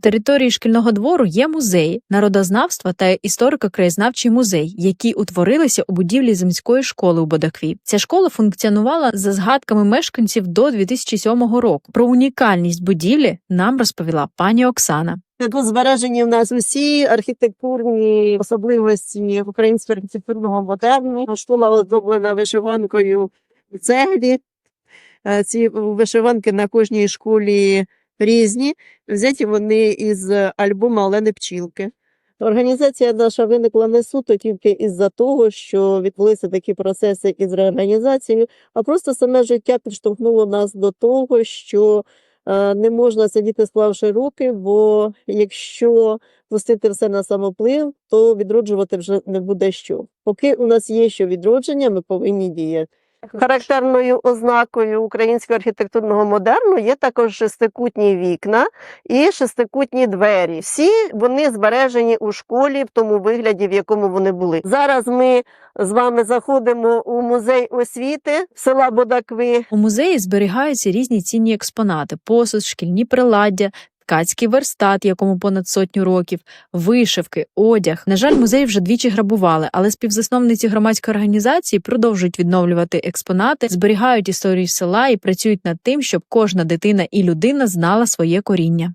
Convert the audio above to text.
Території шкільного двору є музей, народознавства та історико-краєзнавчий музей, які утворилися у будівлі земської школи у Бодакві. Ця школа функціонувала за згадками мешканців до 2007 року. Про унікальність будівлі нам розповіла пані Оксана. Тут збережені в нас усі архітектурні особливості українського архітектурного модерну. Школа оздоблена вишиванкою в цеглі. Е, Ці вишиванки на кожній школі різні. Взяті вони із альбому Олени Пчілки. Організація наша виникла не суто тільки із-за того, що відбулися такі процеси із реорганізацією, а просто саме життя підштовхнуло нас до того, що е, не можна сидіти склавши руки, бо якщо пустити все на самоплив, то відроджувати вже не буде що. Поки у нас є що відродження, ми повинні діяти. Характерною ознакою українського архітектурного модерну є також шестикутні вікна і шестикутні двері. Всі вони збережені у школі в тому вигляді, в якому вони були. Зараз ми з вами заходимо у музей освіти села Бодакви. У музеї зберігаються різні цінні експонати: посуд, шкільні приладдя. Ткацький верстат, якому понад сотню років, вишивки, одяг. На жаль, музей вже двічі грабували, але співзасновниці громадської організації продовжують відновлювати експонати, зберігають історію села і працюють над тим, щоб кожна дитина і людина знала своє коріння.